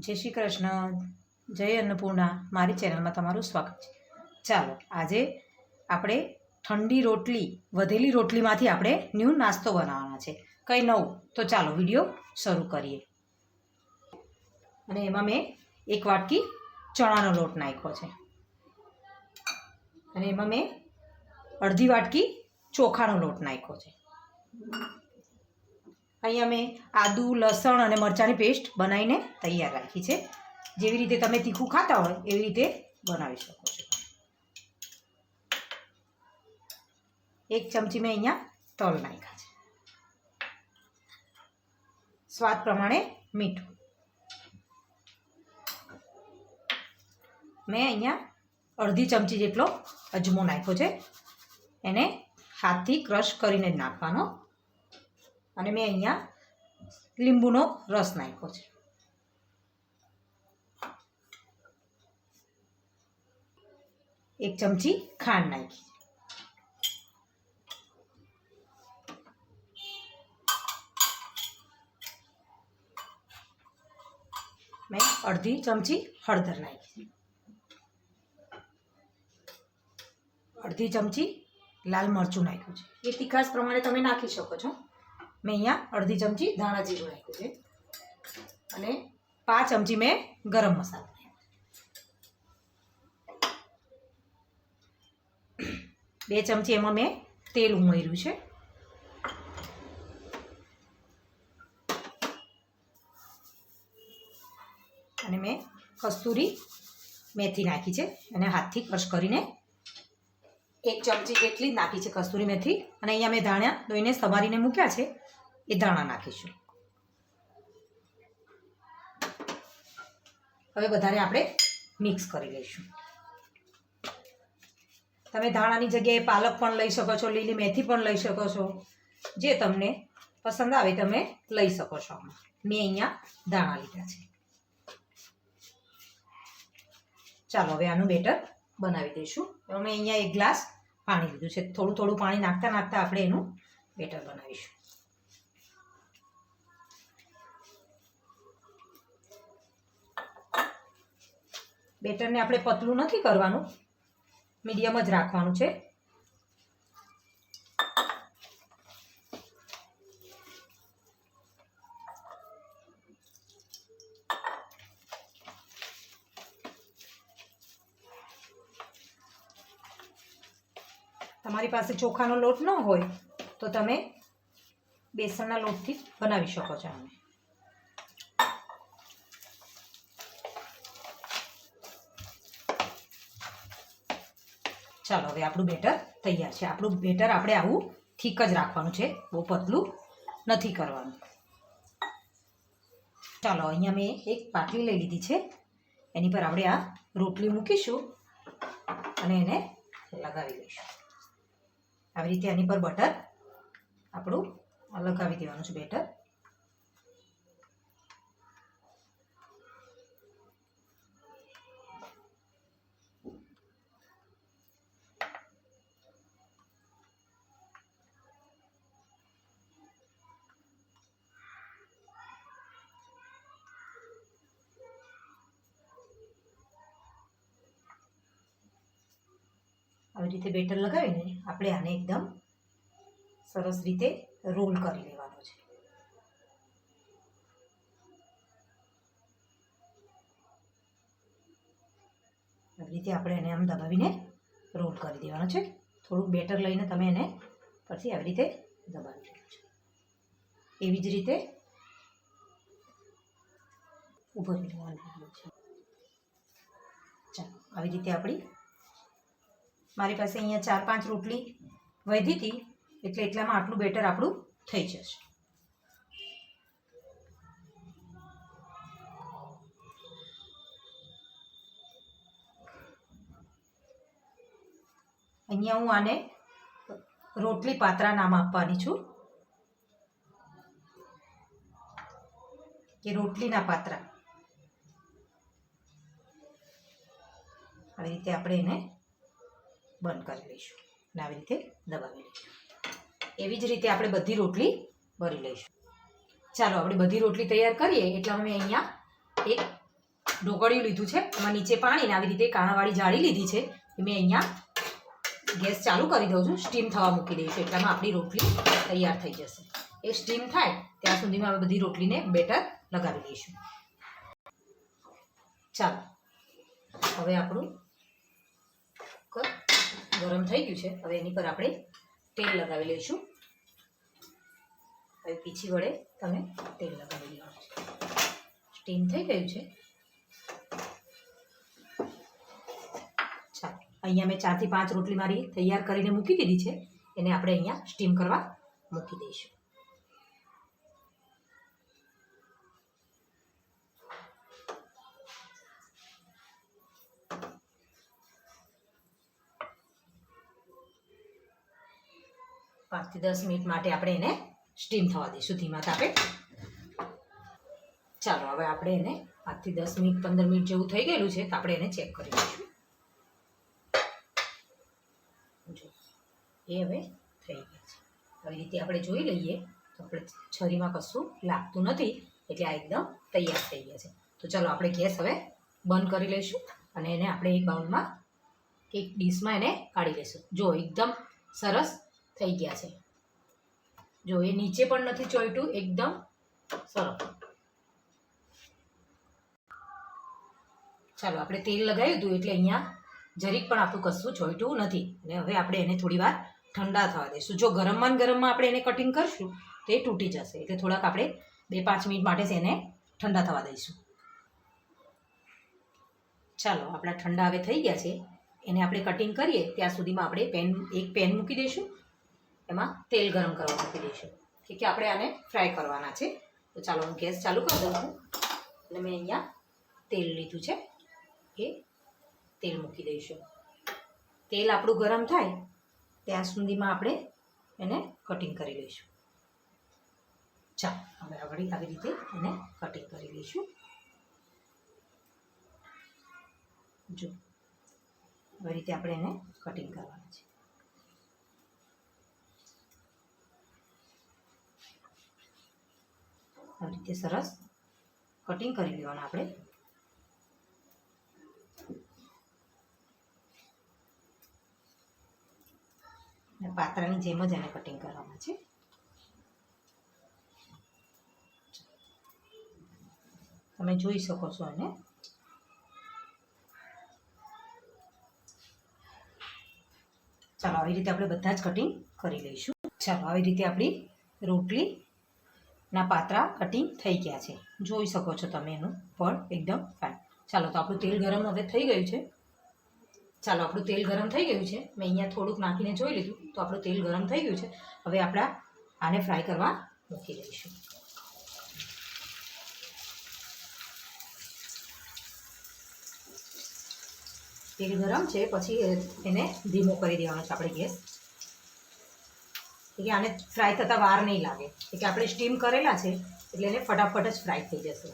જય શ્રી કૃષ્ણ. જય અન્નપૂર્ણા. મારી ચેનલમાં તમારું સ્વાગત છે. ચાલો, આજે આપણે ઠંડી રોટલી, વધેલી રોટલીમાંથી આપણે ન્યૂ નાસ્તો બનાવવાનો છે. કંઈ નવું? તો ચાલો, વીડિયો શરૂ કરીએ. અને એમાં મેં એક વાટકી ચણાનો લોટ નાખ્યો છે. અને એમાં મેં અડધી વાટકી ચોખાનો લોટ નાખ્યો છે. અહીંયા મેં આદુ, લસણ અને મરચાંની પેસ્ટ બનાવીને તૈયાર રાખી છે. જેવી રીતે તમે તીખું ખાતા હોય, એવી રીતે બનાવી શકો છો. એક ચમચી મેં અહીંયા તલ નાખ્યા છે. સ્વાદ પ્રમાણે મીઠું. મેં અહીંયા અડધી ચમચી જેટલો અજમો નાખ્યો છે. એને હાથથી ક્રશ કરીને જ નાખવાનો અને મેં અહીંયા લીંબુનો રસ નાખ્યો છે. એક ચમચી ખાંડ નાખી. મેં અડધી ચમચી હળદર નાખી. અડધી ચમચી લાલ મરચું નાખ્યું છે. એ તીખાશ પ્રમાણે તમે નાખી શકો છો. મેં અહીંયા અડધી ચમચી ધાણા જીરું નાખ્યું છે. અને પાંચ ચમચી મેં ગરમ મસાલો બે ચમચી એમાં મેં તેલ ઉમેર્યું છે. અને મેં કસ્તુરી મેથી નાખી છે. અને હાથથી ક્રશ કરીને એક ચમચી જેટલી નાખી છે કસ્તુરી મેથી અને અહીંયા મેં ધાણા દોઈને સમારીને મૂક્યા છે, એ ધાણા નાખીશું. હવે બધાને આપણે મિક્સ કરી લઈશું. તમે ધાણાની જગ્યાએ પાલક પણ લઈ શકો છો, લીલી મેથી પણ લઈ શકો છો, જે તમને પસંદ આવે તમે લઈ શકો છો આમાં. મેં અહીંયા ધાણા લીધા છે. ચાલો, હવે આનું બેટર બનાવી દઈશું. અમે અહીંયા એક ગ્લાસ પાણી લીધું છે. થોડું થોડું પાણી નાખતા નાખતા આપણે એનું બેટર બનાવીશું. બેટરને આપણે પતલું નથી કરવાનું. મીડિયમ જ રાખવાનું છે. તમારી પાસે ચોખાનો લોટ ન હોય, તો તમે બેસનના લોટથી બનાવી શકો છો આને. ચાલો, હવે આપણું બેટર તૈયાર છે. આપણું બેટર આપણે આવું થીક જ રાખવાનું છે. બહુ પતલું નથી કરવાનું. ચાલો, અહીંયા મેં એક પાટલી લઈ લીધી છે. એની પર આપણે આ રોટલી મૂકીશું અને એને લગાવી લઈશું આવી રીતે આની પર બટર આપણું લગાવી દેવાનું છે બેટર. આવી રીતે બેટર લગાવીને આપણે આને એકદમ સરસ રીતે રોલ કરી લેવાનો છે. આવી રીતે આપણે એને આમ દબાવીને રોલ કરી દેવાનો છે. થોડુંક બેટર લઈને તમે એને પરથી આવી રીતે દબાવી દેવાનું છે. એવી જ રીતે ઉભરી લેવાનું છે. ચાલો, આવી રીતે આપણી મારી પાસે અહીંયા ચાર પાંચ રોટલી વધી હતી, એટલે એટલામાં આટલું બેટર આપણું થઈ જશે. અહીંયા હું આને રોટલી પાત્રા નામ આપવાની છું, કે રોટલીના પાત્રા. આવી રીતે આપણે એને બંધ કરી લઈશું. અને આવી રીતે દબાવી લઈશું. એવી જ રીતે આપણે બધી રોટલી ભરી લઈશું. ચાલો, આપણે બધી રોટલી તૈયાર કરીએ. એટલે અમે અહીંયા એક ઢોકળિયું લીધું છે. એમાં નીચે પાણી ને આવી રીતે કાણાવાળી જાળી લીધી છે. એ મેં અહીંયા ગેસ ચાલુ કરી દઉં છું. સ્ટીમ થવા મૂકી દઈશું એટલામાં આપણી રોટલી તૈયાર થઈ જશે. એ સ્ટીમ થાય ત્યાં સુધીમાં આપણે બધી રોટલીને બેટર લગાવી દઈશું ચાલો, હવે આપણું ગરમ થઈ ગયું છે. હવે એની પર આપણે તેલ લગાવી લઈશું. હવે પીછી વડે તમે તેલ લગાવી લો સ્ટીમ થઈ ગયું છે. ચાલો, અહીંયા મેં ચારથી પાંચ રોટલી મારી તૈયાર કરીને મૂકી દીધી છે. એને આપણે અહીંયા સ્ટીમ કરવા મૂકી દઈશું. પાંચથી દસ મિનિટ માટે આપણે એને સ્ટીમ થવા દઈશું ધીમા તાપે. ચાલો, હવે આપણે એને પાંચથી દસ મિનિટ, પંદર મિનિટ જેવું થઈ ગયેલું છે, તો આપણે એને ચેક કરી લઈશું. જો, એ હવે થઈ ગયા છે. આવી રીતે આપણે જોઈ લઈએ, તો આપણે છરીમાં કશું લાગતું નથી, એટલે આ એકદમ તૈયાર થઈ ગયા છે. તો ચાલો, આપણે ગેસ હવે બંધ કરી લઈશું અને એને આપણે એક બાઉલમાં એક ડીશમાં એને કાઢી લઈશું. જો, એકદમ સરસ થઈ ગયા છે. જો એ નીચે પણ નથી ચોઈટું એકદમ સરસ. ચાલો, આપણે તેલ લગાવ્યું હતું એટલે અહીંયા જરીક પણ આપણું કશું ચોઈટું નથી. અને હવે આપણે એને થોડી વાર ઠંડા થવા દઈશું. જો ગરમમાં ગરમમાં આપણે એને કટિંગ કરશું, તો એ તૂટી જશે. એટલે થોડાક આપણે બે પાંચ મિનિટ માટે એને ઠંડા થવા દઈશું. ચાલો, આપણા ઠંડા હવે થઈ ગયા છે. એને આપણે કટિંગ કરીએ, ત્યાં સુધીમાં આપણે પેન એક પેન મૂકી દઈશું. એમાં તેલ ગરમ કરવા મૂકી દઈશું. કે કે આપણે આને ફ્રાય કરવાના છે. તો ચાલો હું ગેસ ચાલુ કરી દઉં છું. અને મેં અહીંયા તેલ લીધું છે. એ તેલ મૂકી દઈશું. તેલ આપણું ગરમ થાય, ત્યાં સુધીમાં આપણે એને કટિંગ કરી લઈશું. ચાલો, હવે આગળ આવી રીતે એને કટિંગ કરી લઈશું. જો, આવી રીતે આપણે એને કટિંગ કરવાનું છે. આવી રીતે સરસ કટિંગ કરી લેવાનું આપણે. અને પાત્રાની જેમ જ એને કટિંગ કરવાના છે. તમે જોઈ શકો છો એને. ચાલો, આવી રીતે આપણે બધા જ કટિંગ કરી લઈશું. ચાલો, આવી રીતે આપણી રોટલી ના પાત્રા કટિંગ થઈ ગયા છે. જોઈ શકો છો તમે એનું ફળ એકદમ ફાઇન ચાલો તો આપણું તેલ ગરમ હવે થઈ ગયું છે. ચાલો આપણું તેલ ગરમ થઈ ગયું છે. મેં અહીંયા થોડુંક નાખીને જોઈ લીધું, તો આપણું તેલ ગરમ થઈ ગયું છે. હવે આપણા આને ફ્રાય કરવા મૂકી દઈશું. તેલ ગરમ છે, પછી એને ધીમો કરી દેવાનો છે આપણે ગેસ. કે આને ફ્રાય થતાં વાર નહીં લાગે. કે આપણે સ્ટીમ કરેલા છે, એટલે એને ફટાફટ જ ફ્રાય થઈ જશે.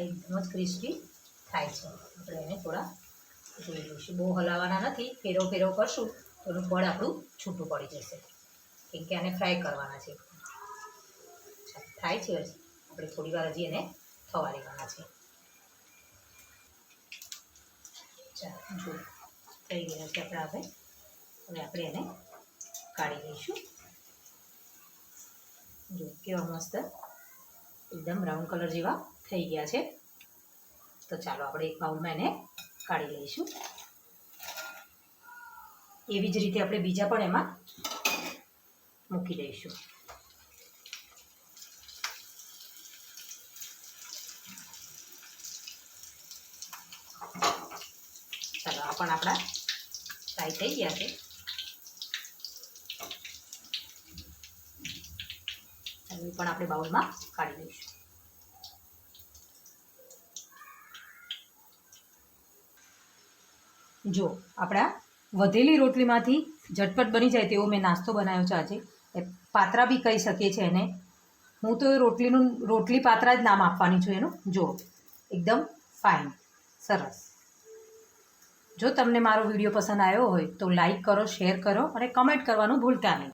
એકદમ જ ક્રિસ્પી થાય છે. આપણે એને થોડા જોઈ લઈશું. બહુ હલાવવાના નથી, ફેરો ફેરો કરશું, તો એનું ફળ આપણું છૂટું પડી જશે. કેમ કે આને ફ્રાય કરવાના છે. થાય છે હજી. આપણે થોડી વાર હજી એને થવા દેવાના છે. થઈ ગયા છે આપણા હવે. હવે આપણે એને કાઢી લઈશું. જો, કેવા મસ્ત, એકદમ બ્રાઉન કલર જેવા થઈ ગયા છે. તો ચાલો, આપણે એક બાઉલમાં એને કાઢી લઈશું. એવી જ રીતે આપણે બીજા પણ એમાં મૂકી દઈશું પણ આપણા ફ્રાય થઈ ગયા છે. એ પણ આપણે બાઉલમાં કાઢી દઈશું જો, આપણા વધેલી રોટલીમાંથી ઝટપટ બની જાય તેવો મેં નાસ્તો બનાવ્યો છે આજે. પાત્રા બી કહી શકીએ છીએ એને. હું તો એ રોટલીનું, રોટલી પાત્રા જ નામ આપવાની છું એનું. જો, એકદમ ફાઇન સરસ. જો તમને મારો વીડિયો પસંદ આવ્યો હોય તો લાઈક કરો, શેર કરો અને કમેન્ટ કરવાનું ભૂલતા નહીં.